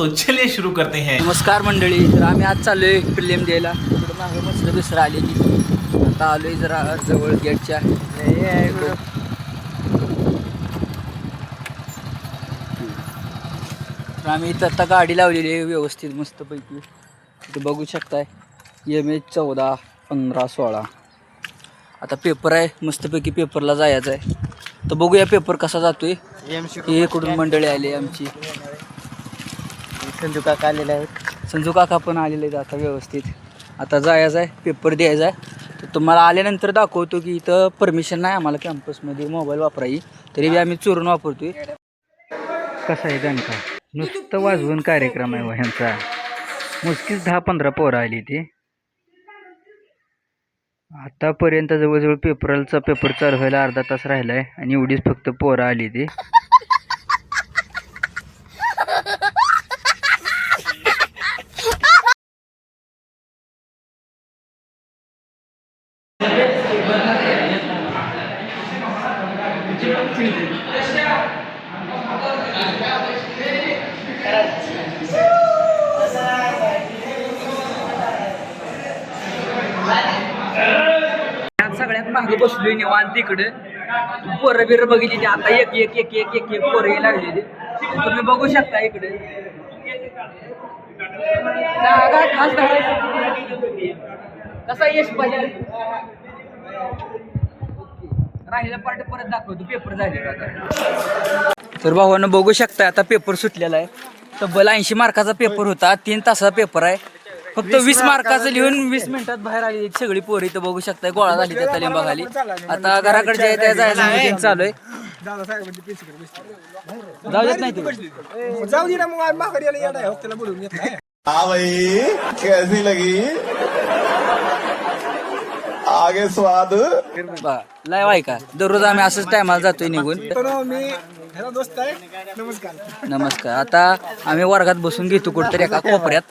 तो चलिए शुरू करते हैं। नमस्कार मंडळी तर आम्ही आज चाललोय प्रिलिम द्यायला. इकडं मागे मस्त दुसरं आलेली आता आलोय जरा जवळ गेटच्या. तर आम्ही इथं आता गाडी लावलेली आहे व्यवस्थित मस्तपैकी. इथं बघू शकताय एम एच चौदा पंधरा सोळा. आता पेपर आहे मस्तपैकी पेपरला जायचं आहे. तर बघूया पेपर कसा जातोय. हे इकडून मंडळी आली आमची. संजू काका आलेले आहेत. संजू काका पण आलेले आहेत आता व्यवस्थित. आता जायचं आहे पेपर द्यायचा आहे. तर तुम्हाला आल्यानंतर दाखवतो की इथं परमिशन नाही आम्हाला कॅम्पसमध्ये मोबाईल वापरायची. तरी बी आम्ही चोरून वापरतोय. कसं आहे त्यांचा? नुसतं वाजवून कार्यक्रम आहे हो ह्यांचा मुस्कीच दहा पंधरा पोरं आली ती. आतापर्यंत जवळजवळ पेपरचा पेपर चालू व्हायला अर्धा तास राहिला आहे आणि एवढीच फक्त पोरं आली ती. सगळ्यात मागे बसलोय निवांत तिकडे. पोरं बिरं बघितली ती आता एक एक एक एक एक एक पोरं लागलेली. तुम्ही बघू शकता इकडे. जागा खास कसा यश पाहिजे? राहिला पार्ट परत दाखवतो. पेपर झाले आता तर भावानं बघू शकता आता पेपर सुटलेला आहे. तब्बल ऐंशी मार्काचा पेपर होता. तीन तासाचा पेपर आहे. फक्त वीस मार्काचं लिहून वीस मिनिटात बाहेर आली सगळी पोरी इथं बघू शकता गोळा झाली त्या लिंबा खाली आता घराकडे जायचं नियोजन चालू आहे. जाऊ देत नाही जाऊ दे ना मग माघारी बोलून हाँ कैसी लगी आगे स्वाद. लाईव आहे. का दररोज आम्ही असंच टायमाला जातोय निघून. तर मी ह्याला दोस्त आहे नमस्कार. नमस्कार. आता आम्ही वर्गात बसून घेतो कुठतरी एका कोपऱ्यात.